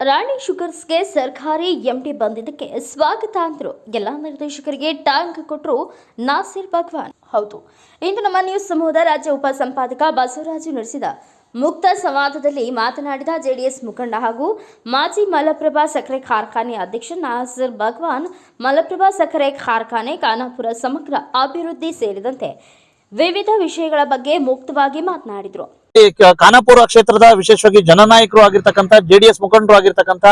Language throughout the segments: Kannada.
ರಾಣಿ ಶುಗರ್ಸ್ಗೆ ಸರ್ಕಾರಿ ಎಂಡಿ ಬಂದಿದ್ದಕ್ಕೆ ಸ್ವಾಗತ ಅಂದರು. ಎಲ್ಲ ನಿರ್ದೇಶಕರಿಗೆ ಟ್ಯಾಂಕ್ ಕೊಟ್ಟರು ನಾಸಿರ್ ಭಗವಾನ್. ಹೌದು. ಇಂದು ನಮ್ಮ ನ್ಯೂಸ್ ಸಮೂಹದ ರಾಜ್ಯ ಉಪ ಸಂಪಾದಕ ಬಸವರಾಜು ನಡೆಸಿದ ಮುಕ್ತ ಸಂವಾದದಲ್ಲಿ ಮಾತನಾಡಿದ ಜೆಡಿಎಸ್ ಮುಖಂಡ ಹಾಗೂ ಮಾಜಿ ಮಲಪ್ರಭಾ ಸಕ್ಕರೆ ಕಾರ್ಖಾನೆ ಅಧ್ಯಕ್ಷ ನಾಸಿರ್ ಭಗವಾನ್, ಮಲಪ್ರಭಾ ಸಕ್ಕರೆ ಕಾರ್ಖಾನೆ ಖಾನಾಪುರ ಸಮಗ್ರ ಅಭಿವೃದ್ಧಿ ಸೇರಿದಂತೆ ವಿವಿಧ ವಿಷಯಗಳ ಬಗ್ಗೆ ಮುಕ್ತವಾಗಿ ಮಾತನಾಡಿದರು. ಖಾನಾಪುರ ಕ್ಷೇತ್ರದ ವಿಶೇಷವಾಗಿ ಜನನಾಯಕರು ಆಗಿರ್ತಕ್ಕಂಥ ಜೆಡಿಎಸ್ ಮುಖಂಡರು ಆಗಿರ್ತಕ್ಕಂಥ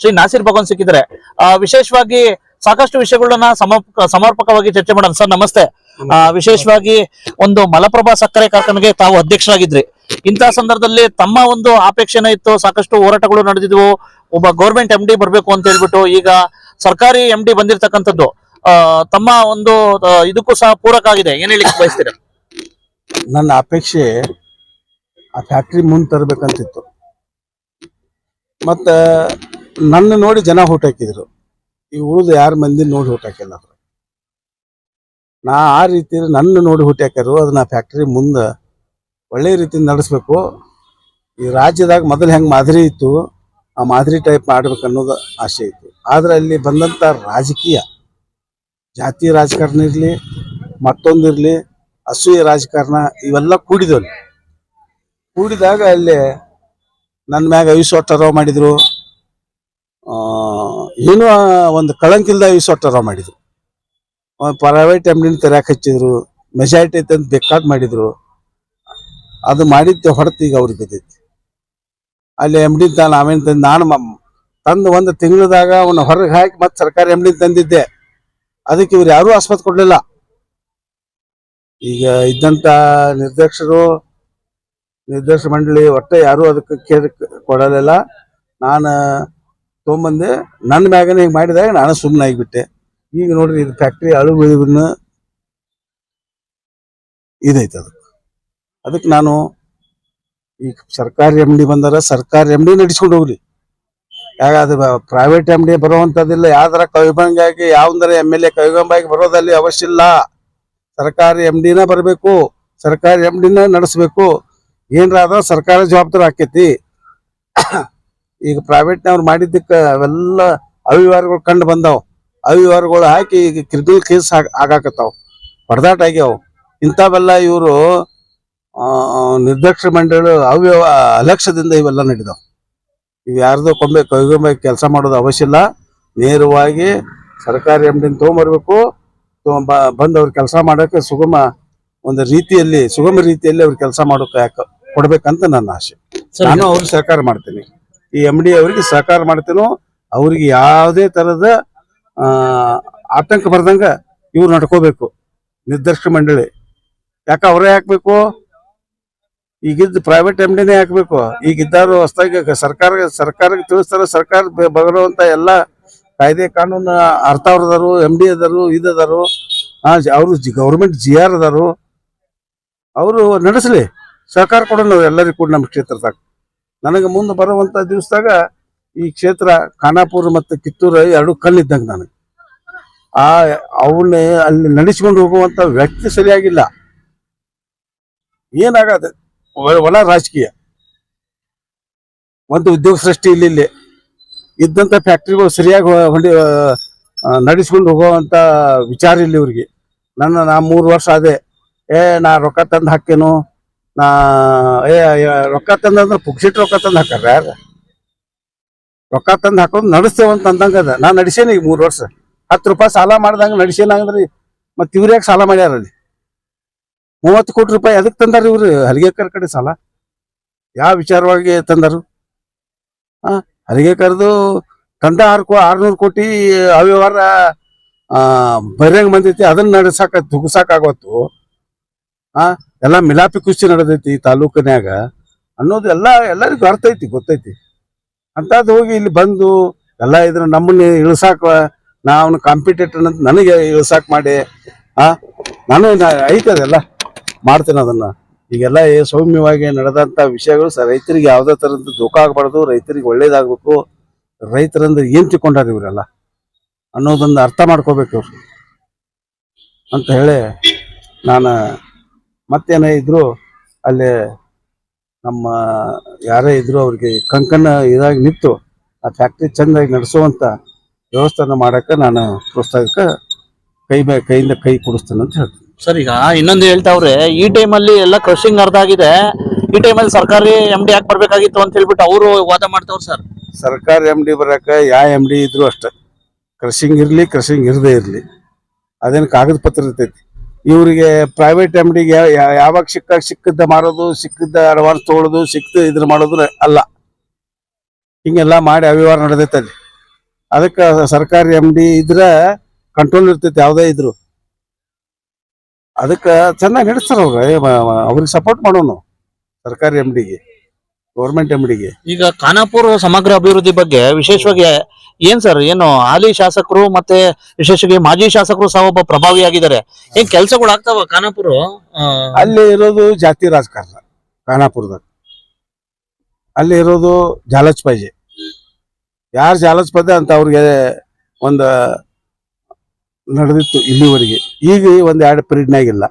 ಶ್ರೀ ನಾಸೀರ್ ಭಗವಾನ್ ಸಿಕ್ಕಿದ್ದಾರೆ. ಆ, ವಿಶೇಷವಾಗಿ ಸಾಕಷ್ಟು ವಿಷಯಗಳನ್ನ ಸಮರ್ಪಕ ಸಮರ್ಪಕವಾಗಿ ಚರ್ಚೆ ಮಾಡೋಣ. ಸರ್ ನಮಸ್ತೆ. ವಿಶೇಷವಾಗಿ ಒಂದು ಮಲಪ್ರಭಾ ಸಕ್ಕರೆ ಕಾರ್ಖಾನೆಗೆ ತಾವು ಅಧ್ಯಕ್ಷರಾಗಿದ್ರಿ. ಇಂತಹ ಸಂದರ್ಭದಲ್ಲಿ ತಮ್ಮ ಒಂದು ಅಪೇಕ್ಷೆನ ಇತ್ತು. ಸಾಕಷ್ಟು ಹೋರಾಟಗಳು ನಡೆದಿದ್ವು. ಒಬ್ಬ ಗೌರ್ಮೆಂಟ್ ಎಂ ಡಿ ಬರ್ಬೇಕು ಅಂತ ಹೇಳ್ಬಿಟ್ಟು ಈಗ ಸರ್ಕಾರಿ ಎಂ ಡಿ ಬಂದಿರತಕ್ಕಂಥದ್ದು. ತಮ್ಮ ಒಂದು ಇದಕ್ಕೂ ಸಹ ಪೂರಕ ಆಗಿದೆ. ಏನ್ ಹೇಳಿಕ್ ಬಯಸ್ತೀರಾ? ನನ್ನ ಅಪೇಕ್ಷೆ ಆ ಫ್ಯಾಕ್ಟ್ರಿ ಮುಂದೆ ತರಬೇಕಂತಿತ್ತು. ಮತ್ತು ನನ್ನ ನೋಡಿ ಜನ ಓಟ್ ಹಾಕಿದ್ರು. ಈ ಉಳಿದು ಯಾರು ಮಂದಿ ನೋಡಿ ಓಟ್ ಹಾಕಿಲ್ಲ ನಾ ಆ ರೀತಿ ನನ್ನ ನೋಡಿ ಹುಟ್ಟಿ ಹಾಕ್ಯಾರು, ಅದನ್ನ ಫ್ಯಾಕ್ಟ್ರಿ ಮುಂದೆ ಒಳ್ಳೆ ರೀತಿಯಿಂದ ನಡೆಸ್ಬೇಕು. ಈ ರಾಜ್ಯದಾಗ ಮೊದಲು ಹೆಂಗೆ ಮಾದರಿ ಇತ್ತು, ಆ ಮಾದರಿ ಟೈಪ್ ಮಾಡ್ಬೇಕು ಅನ್ನೋದು ಆಸೆ ಇತ್ತು. ಆದರೆ ಅಲ್ಲಿ ಬಂದಂಥ ರಾಜಕೀಯ, ಜಾತಿ ರಾಜಕಾರಣ ಇರಲಿ ಮತ್ತೊಂದಿರಲಿ ಅಸೂಯ ರಾಜಕಾರಣ, ಇವೆಲ್ಲ ಕೂಡಿದವು ಕೂಡಿದಾಗ ಅಲ್ಲಿ ನನ್ನ ಮ್ಯಾಗ ಐವತ್ತು ಮಾಡಿದ್ರು. ಏನೋ ಒಂದು ಕಳಂಕಿಲ್ದ ಐವತ್ತು ಮಾಡಿದ್ರು. ಪ್ರೈವೇಟ್ ಎಂಡಿನ ತೆರೆಯಕ್ಕೆ ಹಚ್ಚಿದ್ರು. ಮೆಜಾರಿಟಿ ಐತೆ ಅಂತ ಬೇಕಾದ್ ಮಾಡಿದ್ರು. ಅದು ಮಾಡಿದ್ದೆ ಹೊರತು ಈಗ ಅವ್ರಿಗೆ ಬಿದ್ದೈತಿ ಅಲ್ಲಿ ಎಂ ಡಿ ತಾನು ಆಮೇಲೆ ತಂದು, ನಾನು ತಂದು ಒಂದು ತಿಂಗಳದಾಗ ಅವನ್ನ ಹೊರಗೆ ಹಾಕಿ ಮತ್ತೆ ಸರ್ಕಾರಿ ಎಂ ಡಿ ತಂದಿದ್ದೆ. ಅದಕ್ಕೆ ಇವ್ರು ಯಾರೂ ಆಸ್ಪತ್ರೆ ಕೊಡಲಿಲ್ಲ. ಈಗ ಇದ್ದಂಥ ನಿರ್ದೇಶಕರು ನಿರ್ದೇಶಕ ಮಂಡಳಿ ಒಟ್ಟೆ ಯಾರು ಅದಕ್ಕೆ ಕೇರ್ ಕೊಡಲಿಲ್ಲ. ನಾನು ತೊಗೊಂಬಂದೆ, ನನ್ನ ಮ್ಯಾಗನೇ ಹಿಂಗೆ ಮಾಡಿದಾಗ ನಾನು ಸುಮ್ಮನೆ ಆಗಿಬಿಟ್ಟೆ. ಈಗ ನೋಡ್ರಿ ಇದು ಫ್ಯಾಕ್ಟ್ರಿ ಅಳುಗುಳಿನ ಇದೈತೆ ಅದಕ್ಕೆ ಅದಕ್ಕೆ ನಾನು ಈಗ ಸರ್ಕಾರಿ ಎಂ ಡಿ ಬಂದಾರ, ಸರ್ಕಾರಿ ಎಂ ಡಿ ನಡೆಸ್ಕೊಂಡು ಹೋಗ್ಲಿ ಯಾಕ ಅದು ಪ್ರೈವೇಟ್ ಎಂ ಡಿ ಬರುವಂಥದ್ದಿಲ್ಲ, ಯಾವ್ದಾರ ಕವಿಬಂಗಾಗಿ, ಯಾವಂದ್ರೆ ಎಂ ಎಲ್ ಎ ಕವಿಬಂಬಾಗಿ ಬರೋದಲ್ಲಿ ಅವಶ್ಯ ಇಲ್ಲ. ಸರ್ಕಾರಿ ಎಂ ಡಿನ ಬರಬೇಕು, ಸರ್ಕಾರಿ ಎಂ ಡಿನ ನಡೆಸಬೇಕು. ಏನ್ರ ಸರ್ಕಾರ ಜವಾಬ್ದಾರಿ ಆಕೈತಿ. ಈಗ ಪ್ರೈವೇಟ್ನವ್ರು ಮಾಡಿದ್ದಕ್ಕೆ ಅವೆಲ್ಲ ಅವಿವಾರಗಳು ಕಂಡು ಬಂದಾವ್. ಅವಿವಾರಗಳು ಹಾಕಿ ಈಗ ಕ್ರಿಮಿನಲ್ ಕೇಸ್ ಆಗಾಕತ್ತಾವ. ಹೊಡೆದಾಟ ಆಗ್ಯಾವ. ಇಂಥವೆಲ್ಲ ಇವರು ನಿರ್ದೇಶಕ ಮಂಡಳಿ ಅವ್ಯವ, ಅಲಕ್ಷ್ಯದಿಂದ ಇವೆಲ್ಲ ನಡೆದವು. ಇವು ಯಾರ್ದು ಕೊಂಬೆ ಕೈಗೊಂಬೆ ಕೆಲಸ ಮಾಡೋದು ಅವಶ್ಯ ಇಲ್ಲ. ನೇರವಾಗಿ ಸರ್ಕಾರಿ ಎಂ ಡಿನ ತೊಗೊಂಬರ್ಬೇಕು ತೊಗೊಂಬ ಬಂದು ಅವ್ರ ಕೆಲಸ ಮಾಡೋಕೆ ಸುಗಮ, ಒಂದು ರೀತಿಯಲ್ಲಿ, ಸುಗಮ ರೀತಿಯಲ್ಲಿ ಅವ್ರ ಕೆಲಸ ಮಾಡೋಕೆ ಯಾಕೆ ಕೊಡ್ಬೇಕಂತ ನನ್ನ ಆಸೆ. ನಾನು ಅವ್ರಿಗೆ ಸಹಕಾರ ಮಾಡ್ತೀನಿ. ಈ ಎಂ ಡಿ ಅವರಿಗೆ ಸಹಕಾರ ಮಾಡ್ತೀನೋ ಅವ್ರಿಗೆ ಯಾವುದೇ ತರದ ಆ, ಆತಂಕ ಬರ್ದಂಗ ಇವ್ರು ನಡ್ಕೋಬೇಕು. ನಿರ್ದೇಶಕ ಮಂಡಳಿ. ಯಾಕೆ ಅವರೇ ಹಾಕ್ಬೇಕು? ಈಗಿದ್ದ ಪ್ರೈವೇಟ್ ಎಂ ಡಿನೇ ಹಾಕ್ಬೇಕು. ಈಗಿದ್ದಾರು ಹೊಸದಾಗಿ ಸರ್ಕಾರ ಸರ್ಕಾರಕ್ಕೆ ತಿಳಿಸ್ತಾರೆ ಸರ್ಕಾರ ಬಗಲುವಂತ ಎಲ್ಲ ಕಾಯ್ದೆ ಕಾನೂನು ಅರ್ಥ ಅವ್ರದಾರು ಎಂ ಡಿ ಅದಾರು ಇದದಾರು. ಅವರು ಗೌರ್ಮೆಂಟ್ ಜಿ ಆರ್ ಅದಾರು. ಅವರು ನಡೆಸಲಿ. ಸಹಕಾರ ಕೊಡೋಣ ನಾವು ಎಲ್ಲರಿಗೂ ಕೂಡ ನಮ್ಮ ಕ್ಷೇತ್ರದಾಗ ನನಗೆ ಮುಂದೆ ಬರುವಂತ ದಿವಸದಾಗ ಈ ಕ್ಷೇತ್ರ ಖಾನಾಪುರ ಮತ್ತು ಕಿತ್ತೂರು ಎರಡು ಕಲ್ಲಿದ್ದಂಗೆ ನನಗೆ. ಆ ಅವನ್ನ ಅಲ್ಲಿ ನಡೆಸ್ಕೊಂಡು ಹೋಗುವಂತ ವ್ಯಕ್ತಿ ಸರಿಯಾಗಿಲ್ಲ. ಏನಾಗತ್ತೆ ಒಳ ರಾಜಕೀಯ. ಒಂದು ಉದ್ಯೋಗ ಸೃಷ್ಟಿ ಇಲ್ಲಿ ಇಲ್ಲಿ. ಇದ್ದಂತ ಫ್ಯಾಕ್ಟ್ರಿಗಳು ಸರಿಯಾಗಿ ಹೊಂಡಿ ನಡೆಸ್ಕೊಂಡು ಹೋಗುವಂತ ವಿಚಾರ ಇಲ್ಲಿ ಇವ್ರಿಗೆ. ನನ್ನ ನಾ ಮೂರು ವರ್ಷ ಅದೇ ಏ, ನಾ ರೊಕ್ಕ ತಂದು ಹಾಕೇನು? ನಾ ಏ, ರೊಕ್ಕ ತಂದಂದ್ರೆ ಪುಗ್ಸಿಟ್ ರೊಕ್ಕ ತಂದು ಹಾಕಾರ ಯಾರು? ರೊಕ್ಕ ತಂದು ಹಾಕೊಂಡು ನಡೆಸ್ತೇವೆ ಅಂತ ಅದ. ನಾ ನಡೆಸೇನಿ ಈಗ ಮೂರು ವರ್ಷ. ಹತ್ತು ರೂಪಾಯಿ ಸಾಲ ಮಾಡ್ದಂಗೆ ನಡೆಸೇನ ಅಂದ್ರೆ ಮತ್ತೆ ಇವ್ರು ಯಾಕೆ ಸಾಲ ಮಾಡ್ಯಾರ ಅಲ್ಲಿ? ಮೂವತ್ತು ಕೋಟಿ ರೂಪಾಯಿ ಅದಕ್ಕೆ ತಂದಾರ ಇವ್ರು? ಹಲಿಗೆಕರ್ ಕಡೆ ಸಾಲ? ಯಾವ ವಿಚಾರವಾಗಿ ತಂದರು? ಆ ಹಲಿಗೆಕರ್ದು ಕಂದ ಆರು ಕೋ ಆರ್ನೂರು ಕೋಟಿ ಅವ್ಯವಹಾರ ಬರೆಯಂಗ್ ಬಂದೈತಿ. ಅದನ್ನ ನಡೆಸಾಕ ತುಗ್ಸಾಕಾಗತ್ತು ಆ ಎಲ್ಲ ಮಿಲಾಪಿ ಖುಷಿ ನಡೆದೈತಿ ತಾಲೂಕಿನ್ಯಾಗ ಅನ್ನೋದು ಎಲ್ಲ, ಎಲ್ಲರಿಗೂ ಅರ್ಥ ಐತಿ, ಗೊತ್ತೈತಿ. ಅಂಥದ್ದು ಹೋಗಿ ಇಲ್ಲಿ ಬಂದು ಎಲ್ಲ ಇದ್ರ ನಮ್ಮನ್ನ ಇಳಿಸಾಕ ನಾವು ಕಾಂಪಿಟೇಟರ್ ಅಂತ ನನಗೆ ಇಳಿಸಾಕ್ ಮಾಡಿ, ಆ, ನಾನು ನಾ- ಐತೆ ಅದೆಲ್ಲ ಮಾಡ್ತೇನೆ ಅದನ್ನ. ಈಗೆಲ್ಲ ಸೌಮ್ಯವಾಗಿ ನಡೆದಂತ ವಿಷಯಗಳು ಸರ್ ರೈತರಿಗೆ ಯಾವುದೇ ತರದ ದುಃಖ ಆಗಬಾರ್ದು, ರೈತರಿಗೆ ಒಳ್ಳೇದಾಗಬೇಕು. ರೈತರಂದ್ರೆ ಏನು ತಿಳ್ಕೊಂಡಾರ ಇವರೆಲ್ಲ? ಅನ್ನೋದನ್ನ ಅರ್ಥ ಮಾಡ್ಕೋಬೇಕು ಅಂತ ಹೇಳಿ ನಾನು ಮತ್ತೇನೇ ಇದ್ರು ಅಲ್ಲಿ ನಮ್ಮ ಯಾರೇ ಇದ್ರು ಅವ್ರಿಗೆ ಕಂಕಣ ಇದಾಗಿ ನಿಂತು ಆ ಫ್ಯಾಕ್ಟ್ರಿ ಚೆಂದಾಗಿ ನಡೆಸುವಂತ ವ್ಯವಸ್ಥೆನ ಮಾಡಕ್ಕೆ ನಾನು ಪ್ರೋತ್ಸಾಹಕ್ಕೆ ಕೈ ಬೇ ಕೈಯಿಂದ ಕೈ ಕೊಡಿಸ್ತೇನೆ ಅಂತ ಹೇಳ್ತೀನಿ. ಸರ್ ಈಗ ಇನ್ನೊಂದು ಹೇಳ್ತಾವ್ರೆ ಈ ಟೈಮಲ್ಲಿ ಎಲ್ಲ ಕ್ರಶಿಂಗ್ ಅರ್ಧ ಆಗಿದೆ. ಈ ಟೈಮಲ್ಲಿ ಸರ್ಕಾರಿ ಎಂ ಡಿ ಯಾಕೆ ಬರಬೇಕಾಗಿತ್ತು ಅಂತ ಹೇಳ್ಬಿಟ್ಟು ಅವರು ವಾದ ಮಾಡ್ತಾವ್ರು ಸರ್. ಸರ್ಕಾರ ಎಂ ಡಿ ಬರಕ ಯಾವ ಎಂ ಡಿ ಇದ್ರು ಅಷ್ಟೇ. ಕ್ರಷಿಂಗ್ ಇರಲಿ ಕ್ರಷಿಂಗ್ ಇರದೇ ಇರಲಿ. ಅದೇನು ಕಾಗದ ಪತ್ರ ಇರ್ತೈತಿ. ಇವರಿಗೆ ಪ್ರೈವೇಟ್ ಎಮ್ಡಿಗೆ ಯಾವಾಗ ಸಿಕ್ಕ, ಸಿಕ್ಕಿದ್ದ ಮಾರೋದು, ಸಿಕ್ಕಿದ್ದ ಅಡ್ವಾನ್ಸ್ ತೊಗೊಳೋದು ಸಿಕ್ಕಿದ ಇದ್ರ ಮಾಡೋದು ಅಲ್ಲ. ಹಿಂಗೆಲ್ಲ ಮಾಡಿ ಅವ್ಯವಹಾರ ನಡೆದೈತಲ್ಲಿ ಅದಕ್ಕೆ ಸರ್ಕಾರಿ ಎಂ ಡಿ ಇದ್ರ ಕಂಟ್ರೋಲ್ ಇರ್ತೈತಿ ಯಾವುದೇ ಇದ್ರು. ಅದಕ್ಕೆ ಚೆನ್ನಾಗಿ ನಡೆಸ್ತಾರ ಅವ್ರ. ಅವ್ರಿಗೆ ಸಪೋರ್ಟ್ ಮಾಡೋನು ಸರ್ಕಾರಿ ಎಂ ಡಿಗೆ ಗೌರ್ಮೆಂಟ್ ಎಂ ಡಿಗೆ ಈಗ ಖಾನಾಪುರ ಸಮಗ್ರ ಅಭಿವೃದ್ಧಿ ಬಗ್ಗೆ ವಿಶೇಷವಾಗಿ ಏನ್ ಸರ್, ಏನು ಹಾಲಿ ಶಾಸಕರು ಮತ್ತೆ ವಿಶೇಷವಾಗಿ ಮಾಜಿ ಶಾಸಕರು ಸಹ ಒಬ್ಬ ಪ್ರಭಾವಿಯಾಗಿದ್ದಾರೆ ಏನ್ ಕೆಲ್ಸಗಳು ಆಗ್ತಾವ ಖಾನಾಪುರ? ಅಲ್ಲಿ ಇರೋದು ಜಾತಿ ರಾಜಕಾರಣ ಖಾನಾಪುರದಾಗ ಅಲ್ಲಿ ಇರೋದು ಜಾಲಜ್ ಪೈಜೆ. ಯಾರು ಜಾಲಜ್ ಪದ ಅಂತ ಅವ್ರಿಗೆ ಒಂದು ನಡೆದಿತ್ತು ಇಲ್ಲಿವರೆಗೆ. ಈಗ ಒಂದ್ ಎರಡು ಪೀರಿಯಡ್ನಾಗಿಲ್ಲ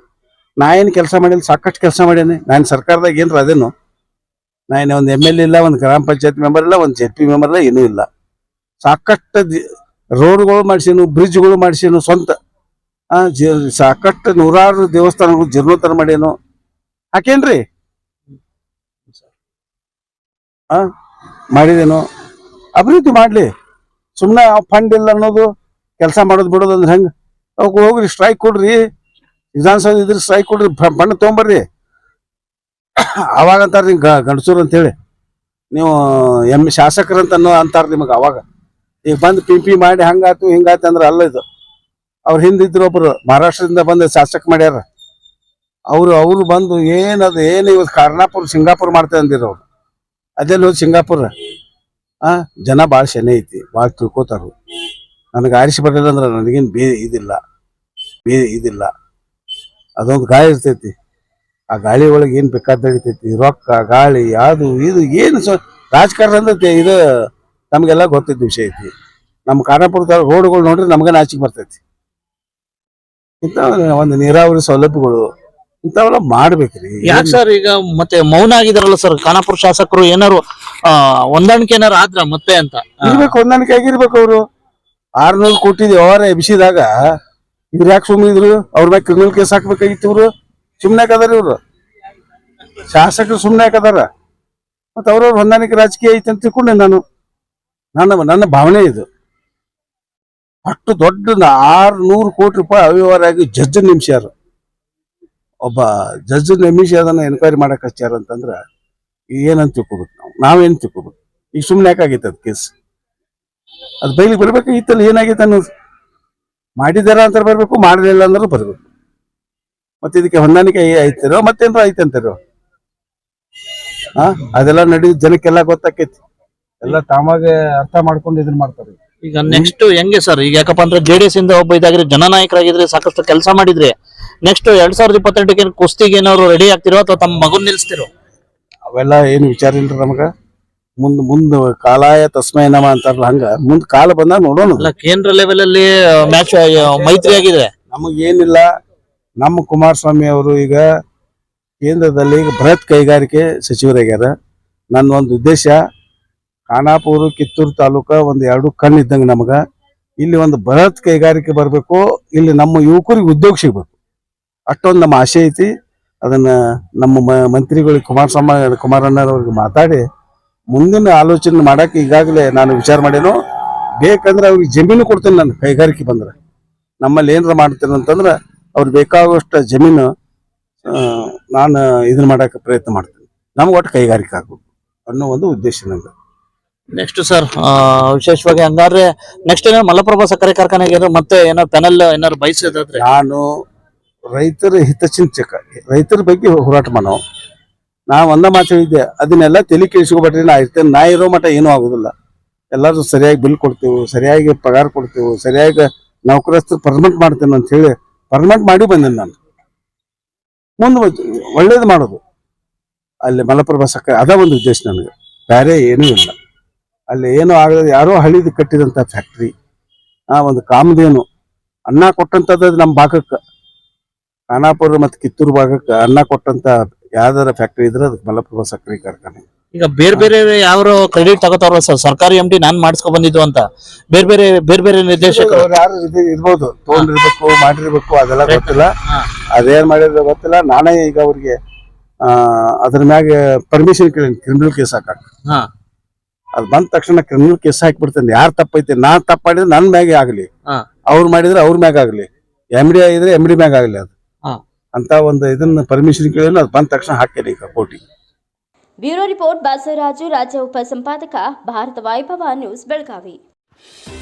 ನಾ ಏನು ಕೆಲಸ ಮಾಡಿಲ್ಲ, ಸಾಕಷ್ಟು ಕೆಲಸ ಮಾಡೇನಿ ನಾನು ಸರ್ಕಾರದಾಗ ಏನ್ರ ಅದೇನು. ನಾನು ಒಂದು ಎಂ ಎಲ್ ಇಲ್ಲ, ಒಂದು ಗ್ರಾಮ ಪಂಚಾಯತ್ ಮೆಂಬರ್ ಇಲ್ಲ, ಒಂದು ಜೆಡ್ ಪಿ ಮೆಂಬರ್ ಇಲ್ಲ, ಏನೂ ಇಲ್ಲ. ಸಾಕಷ್ಟು ರೋಡ್ಗಳು ಮಾಡಿಸೀನು ಬ್ರಿಡ್ಜ್ಗಳು ಮಾಡಿಸೀನು ಸ್ವಂತ. ಸಾಕಷ್ಟು ನೂರಾರು ದೇವಸ್ಥಾನಗಳು ಜೀರ್ಣೋತ್ತರ ಮಾಡೇನು ಹಾಕೇನ್ರಿ? ಆ, ಮಾಡಿದೇನು. ಅಭಿವೃದ್ಧಿ ಮಾಡ್ಲಿ. ಸುಮ್ಮನೆ ಫಂಡ್ ಇಲ್ಲ ಅನ್ನೋದು ಕೆಲಸ ಮಾಡೋದು ಬಿಡೋದು ಅಂದ್ರೆ ಹೆಂಗ್? ಅವ್ಕೆ ಹೋಗ್ರಿ ಸ್ಟ್ರೈಕ್ ಕೊಡ್ರಿ. ವಿಧಾನಸೌಧ ಇದ್ರೆ ಸ್ಟ್ರೈಕ್ ಕೊಡ್ರಿ ಫಂಡ್ ತೊಗೊಂಬರ್ರಿ. ಅವಾಗ ಅಂತಾರ ಗಂಡಸೂರು ಅಂತೇಳಿ. ನೀವು ಎಂ ಶಾಸಕರಂತ ಅನ್ನೋ ಅಂತಾರ ನಿಮಗೆ ಅವಾಗ. ಈಗ ಬಂದು ಪಿಂಪಿ ಮಾಡಿ ಹಂಗಾತು ಹಿಂಗಾತು ಅಂದ್ರೆ ಅಲ್ಲ ಇದು. ಅವ್ರ ಹಿಂದಿದ್ರು ಒಬ್ರು, ಮಹಾರಾಷ್ಟ್ರದಿಂದ ಬಂದು ಶಾಸಕ ಮಾಡ್ಯಾರ. ಅವರು ಅವರು ಬಂದು ಏನದು ಏನು ಇವತ್ತು ಕಾರ್ನಾಪುರ್, ಸಿಂಗಾಪುರ್ ಮಾಡ್ತೇವೆ ಅಂದಿರ ಅವ್ರು. ಅದೆಲ್ಲ ಹೋದ್ ಸಿಂಗಾಪುರ? ಆ, ಜನ ಭಾಳ ಶನಿ ಐತಿ, ಭಾಳ ತಿಳ್ಕೊತಾರು ನನಗೆ ಆರಿಸಿ ಬರಲಿಲ್ಲ ಅಂದ್ರೆ ನನಗೇನು ಬೇ ಇದಿಲ್ಲ ಬೇ ಇದಿಲ್ಲ. ಅದೊಂದು ಗಾಳಿ ಇರ್ತೈತಿ. ಆ ಗಾಳಿ ಒಳಗೆ ಏನು ಬೇಕಾದ ರೊಕ್ಕ, ಗಾಳಿ, ಅದು, ಇದು, ಏನು ಸ, ರಾಜಕಾರಣ ಅಂದ್ರೆ ಇದು ನಮಗೆಲ್ಲ ಗೊತ್ತಿದ್ದ ವಿಷಯ ಐತಿ. ನಮ್ಮ ಖಾನಾಪುರ ರೋಡ್ಗಳು ನೋಡ್ರಿ ನಮ್ಗೆ ನಾಚಿಕೆ ಬರ್ತೈತಿ. ಇಂಥ ಒಂದು ನೀರಾವರಿ ಸೌಲಭ್ಯಗಳು ಇಂಥವೆಲ್ಲ ಮಾಡ್ಬೇಕ್ರಿ. ಯಾಕೆ ಸರ್ ಈಗ ಮತ್ತೆ ಮೌನ ಆಗಿದಾರಲ್ಲ ಸರ್? ಖಾನಾಪುರ ಶಾಸಕರು ಏನಾರು ಹೊಂದಾಣಿಕೆ ಏನಾರು ಆದ್ರ ಮತ್ತೆ ಅಂತ? ಇರ್ಬೇಕು ಹೊಂದಾಣಿಕೆ ಆಗಿರ್ಬೇಕು ಅವರು. ಆರ್ನೂರು ಕೋಟಿ ವ್ಯವಹಾರ ಎಬ್ಬಿಸಿದಾಗ ಇವ್ರು ಯಾಕೆ ಸುಮ್ಮನೆ ಇದ್ರು? ಅವ್ರ ಮ್ಯಾಗ ಕ್ರಿಮಿನಲ್ ಕೇಸ್ ಹಾಕ್ಬೇಕಾಗಿತ್ತು ಇವ್ರು? ಸುಮ್ಮನೆ ಯಾಕದಾರ ಇವ್ರು? ಶಾಸಕರು ಸುಮ್ಮನೆ ಯಾಕದಾರ? ಮತ್ತೆ ಅವ್ರವ್ರ ಹೊಂದಾಣಿಕೆ ರಾಜಕೀಯ ಐತೆ ಅಂತ ತಿಳ್ಕೊಂಡೆ ನಾನು. ನನ್ನ ನನ್ನ ಭಾವನೆ ಇದು. ಅಷ್ಟು ದೊಡ್ಡ ಆರ್ನೂರು ಕೋಟಿ ರೂಪಾಯಿ ಅವ್ಯವಹಾರ ಆಗಿ ಜಡ್ಜ್ ನೇಮಿಸ್ಯಾರ. ಒಬ್ಬ ಜಡ್ಜ್ ನಿಮಿಷ ಅದನ್ನು ಎನ್ಕ್ವೈರಿ ಮಾಡಕ್ ಹಚ್ಚಾರ ಅಂತಂದ್ರೆ ಏನಂತ ತಿಳ್ಕೊಬೇಕು ನಾವು? ನಾವೇನ್ ತಿಳ್ಕೊಬೇಕು? ಈಗ ಸುಮ್ಮನೆ ಯಾಕಾಗೈತೆ ಅದು ಕೇಸ್ ಅದು ಬೈಲಿಗೆ ಬರ್ಬೇಕಾಗಿತ್ತಲ್ಲ ಏನಾಗೈತೆ ಅನ್ನೋದು? ಮಾಡಿದಾರ ಅಂತ ಬರಬೇಕು, ಮಾಡಲಿಲ್ಲ ಅಂದ್ರೆ ಬರಬೇಕು. ಮತ್ತೆ ಇದಕ್ಕೆ ಹೊಂದಾಣಿಕೆ ಐತಿರೋ, ಮತ್ತೇನ್ರ ಐತೆ ಅಂತಾರೋ? ಹಾ ಅದೆಲ್ಲ ನಡೀತು ಜನಕ್ಕೆಲ್ಲ ಗೊತ್ತಾಕೈತಿ. ಎಲ್ಲ ತಾವಾಗೆ ಅರ್ಥ ಮಾಡ್ಕೊಂಡು ಇದನ್ನ ಮಾಡ್ತಾರೆ. ಈಗ ನೆಕ್ಸ್ಟ್ ಹೆಂಗೆ ಸರ್ ಈಗ ಯಾಕಪ್ಪ ಅಂದ್ರೆ ಜೆಡಿಎಸ್ ಇಂದ ಒಬ್ಬ ಇದಾಗಿದ್ರೆ ಜನನಾಯಕರಾಗಿದ್ರೆ ಸಾಕಷ್ಟು ಕೆಲಸ ಮಾಡಿದ್ರೆ ನೆಕ್ಸ್ಟ್ ಎರಡ್ ಸಾವಿರದ ಇಪ್ಪತ್ತೆಂಟಕ್ಕೆ ಕುಸ್ತಿಗೆ ಏನಾದ್ರು ರೆಡಿ ಆಗ್ತಿರೋ ಅಥವಾ ತಮ್ಮ ಮಗನ್ ನಿಲ್ಸ್ತಿರೋ? ಅವೆಲ್ಲ ಏನು ವಿಚಾರ ಇಲ್ರಿ ನಮಗ. ಮುಂದ್ ಮುಂದ್ ಕಾಲಾಯ ತಸ್ಮೈ ನಮ ಅಂತಾರಲ್ಲ ಹಂಗ. ಮುಂದ್ ಕಾಲ ಬಂದಾಗ ನೋಡೋಣ. ಅಲ್ಲ ಕೇಂದ್ರ ಲೆವೆಲ್ ಅಲ್ಲಿ ಮ್ಯಾಚ್ ಮೈತ್ರಿ ಆಗಿದೆ. ನಮಗೇನಿಲ್ಲ. ನಮ್ಮ ಕುಮಾರಸ್ವಾಮಿ ಅವರು ಈಗ ಕೇಂದ್ರದಲ್ಲಿ ಈಗ ಬೃಹತ್ ಕೈಗಾರಿಕೆ ಸಚಿವರಾಗ್ಯಾರ. ನನ್ನ ಒಂದು ಉದ್ದೇಶ ಖಾನಾಪುರ, ಕಿತ್ತೂರು ತಾಲೂಕ ಒಂದು ಎರಡು ಕಣ್ಣು ಇದ್ದಂಗೆ ನಮಗ. ಇಲ್ಲಿ ಒಂದು ಬೃಹತ್ ಕೈಗಾರಿಕೆ ಬರಬೇಕು. ಇಲ್ಲಿ ನಮ್ಮ ಯುವಕರಿಗೆ ಉದ್ಯೋಗ ಸಿಗಬೇಕು. ಅಷ್ಟೊಂದು ನಮ್ಮ ಆಸೆ ಐತಿ. ಅದನ್ನ ನಮ್ಮ ಮಂತ್ರಿಗಳಿಗೆ ಕುಮಾರಸ್ವಾಮಿ ಕುಮಾರಣ್ಣವ್ರಿಗೆ ಮಾತಾಡಿ ಮುಂದಿನ ಆಲೋಚನೆ ಮಾಡಕ್ಕೆ ಈಗಾಗಲೇ ನಾನು ವಿಚಾರ ಮಾಡೇನು. ಬೇಕಂದ್ರೆ ಅವ್ರಿಗೆ ಜಮೀನು ಕೊಡ್ತೇನೆ ನಾನು ಕೈಗಾರಿಕೆ ಬಂದ್ರೆ. ನಮ್ಮಲ್ಲಿ ಏನಾರ ಮಾಡ್ತೇನೆ ಅಂತಂದ್ರೆ ಅವ್ರು ಬೇಕಾಗುವಷ್ಟು ಜಮೀನು ನಾನು ಇದನ್ನ ಮಾಡಕ್ಕೆ ಪ್ರಯತ್ನ ಮಾಡ್ತೀನಿ. ನಮ್ಗೆ ಒಟ್ಟು ಕೈಗಾರಿಕೆ ಆಗ್ಬೇಕು ಅನ್ನೋ ಒಂದು ಉದ್ದೇಶ ನಂದು ನೆಕ್ಸ್ಟ್ ಸರ್ ವಿಶೇಷವಾಗಿ ಹಂಗಾದ್ರೆ ನೆಕ್ಸ್ಟ್ ಏನೋ ಮಲಪ್ರಭಾ ಸಕ್ಕರೆ ಕಾರ್ಖಾನೆಗೆ ಮತ್ತೆ ಏನೋ ಪೆನಲ್ ಏನಾದ್ರು ಬಯಸೋದಾದ್ರೆ ನಾನು ರೈತರ ಹಿತಚಿಂತಕ, ರೈತರ ಬಗ್ಗೆ ಹೋರಾಟ ಮಾಡೋ, ನಾ ಒಂದ ಮಾತು ಹೇಳಿದ್ದೆ, ಅದನ್ನೆಲ್ಲ ತಲೆ ಕೇಳಿಸ್ಕೊಬೇಡ್ರಿ ನಾ ಇರ್ತೇನೆ, ನಾ ಇರೋ ಮಟ್ಟ ಏನೂ ಆಗುದಿಲ್ಲ. ಎಲ್ಲರೂ ಸರಿಯಾಗಿ ಬಿಲ್ ಕೊಡ್ತೇವೆ, ಸರಿಯಾಗಿ ಪಗಾರ ಕೊಡ್ತೇವೆ, ಸರಿಯಾಗಿ ನೌಕರಸ್ಥರು ಪರ್ಮನೆಂಟ್ ಮಾಡ್ತೇನೆ ಅಂತ ಹೇಳಿ ಪರ್ಮನೆಂಟ್ ಮಾಡಿ ಬಂದೇನೆ ನಾನು. ಮುಂದೆ ಒಳ್ಳೇದು ಮಾಡೋದು. ಅಲ್ಲಿ ಮಲಪ್ರಭಾ ಸಕ್ಕರೆ, ಅದ ಒಂದು ಉದ್ದೇಶ ನನಗೆ, ಬೇರೆ ಏನೂ ಇಲ್ಲ. ಅಲ್ಲಿ ಏನೋ ಆಗದ ಯಾರೋ ಹಳಿದು ಕಟ್ಟಿದಂಥ ಫ್ಯಾಕ್ಟ್ರಿ ಆ ಒಂದು ಕಾಮಧೇನು. ಅನ್ನ ಕೊಟ್ಟಂತದ್ದು ನಮ್ಮ ಭಾಗಕ್ಕೆ. ಖಾನಾಪುರ ಮತ್ತು ಕಿತ್ತೂರು ಭಾಗಕ್ಕೆ ಅನ್ನ ಕೊಟ್ಟಂತ ಯಾವ್ದಾರ ಫ್ಯಾಕ್ಟ್ರಿ ಇದ್ರೆ ಅದಕ್ಕೆ ಮಲಪ್ರಭಾ ಸಕ್ಕರೆ ಕಾರ್ಖಾನೆ. ಈಗ ಬೇರೆ ಬೇರೆ ಯಾರು ಕ್ರೆಡಿಟ್ ತಗೋತಾರ ಸರ್ ಸರ್ಕಾರಿ ಎಂ ಡಿ ನಾನು ಮಾಡಿಸ್ಕೊ ಬಂದಿದ್ದು ಅಂತ. ಬೇರೆ ಬೇರೆ ಬೇರೆ ಬೇರೆ ನಿರ್ದೇಶಕರು ಯಾರು ಇದು ಇರ್ಬೋದು ತಗೊಂಡಿರ್ಬೇಕು ಮಾಡಿರ್ಬೇಕು ಅದೆಲ್ಲ ಗೊತ್ತಿಲ್ಲ. ಅದೇನ್ ಮಾಡಿದ್ರೆ ಗೊತ್ತಿಲ್ಲ. ನಾನೇ ಈಗ ಅವ್ರಿಗೆ ಅದ್ರ ಮ್ಯಾಗ ಪರ್ಮಿಷನ್ ಕೇಳಿ ಕ್ರಿಮಿನಲ್ ಕೇಸ್ ಹಾಕಕ್ ಹಾ. ಅದ್ ಬಂದ ತಕ್ಷಣ ಕ್ರಿಮಿನಲ್ ಕೇಸ್ ಹಾಕ್ಬಿಡ್ತೇನೆ. ಯಾರು ತಪ್ಪೈತಿ? ನಾನ್ ತಪ್ಪ ಮಾಡಿದ್ರೆ ನನ್ ಮ್ಯಾಗೆ ಆಗ್ಲಿ. ಹಾ. ಅವ್ರು ಮಾಡಿದ್ರೆ ಅವ್ರ ಮ್ಯಾಗ ಆಗ್ಲಿ. ಎಂ ಡಿ ಆಗಿದ್ರೆ ಎಂ ಡಿ ಮ್ಯಾಗ ಆಗ್ಲಿ ಅದು. ಹಾ. ಅಂತ ಒಂದು ಇದನ್ನ ಪರ್ಮಿಷನ್ ಕೇಳಿ ಅದು ಬಂದ ತಕ್ಷಣ ಹಾಕೇನಿ ಈಗ ಕೋಟಿ ಬ್ಯೂರೋ ರಿಪೋರ್ಟ್ ಬಸವರಾಜು ರಾಜ್ಯ ಉಪಸಂಪಾದಕ Bharat Vaibhav news Belagavi.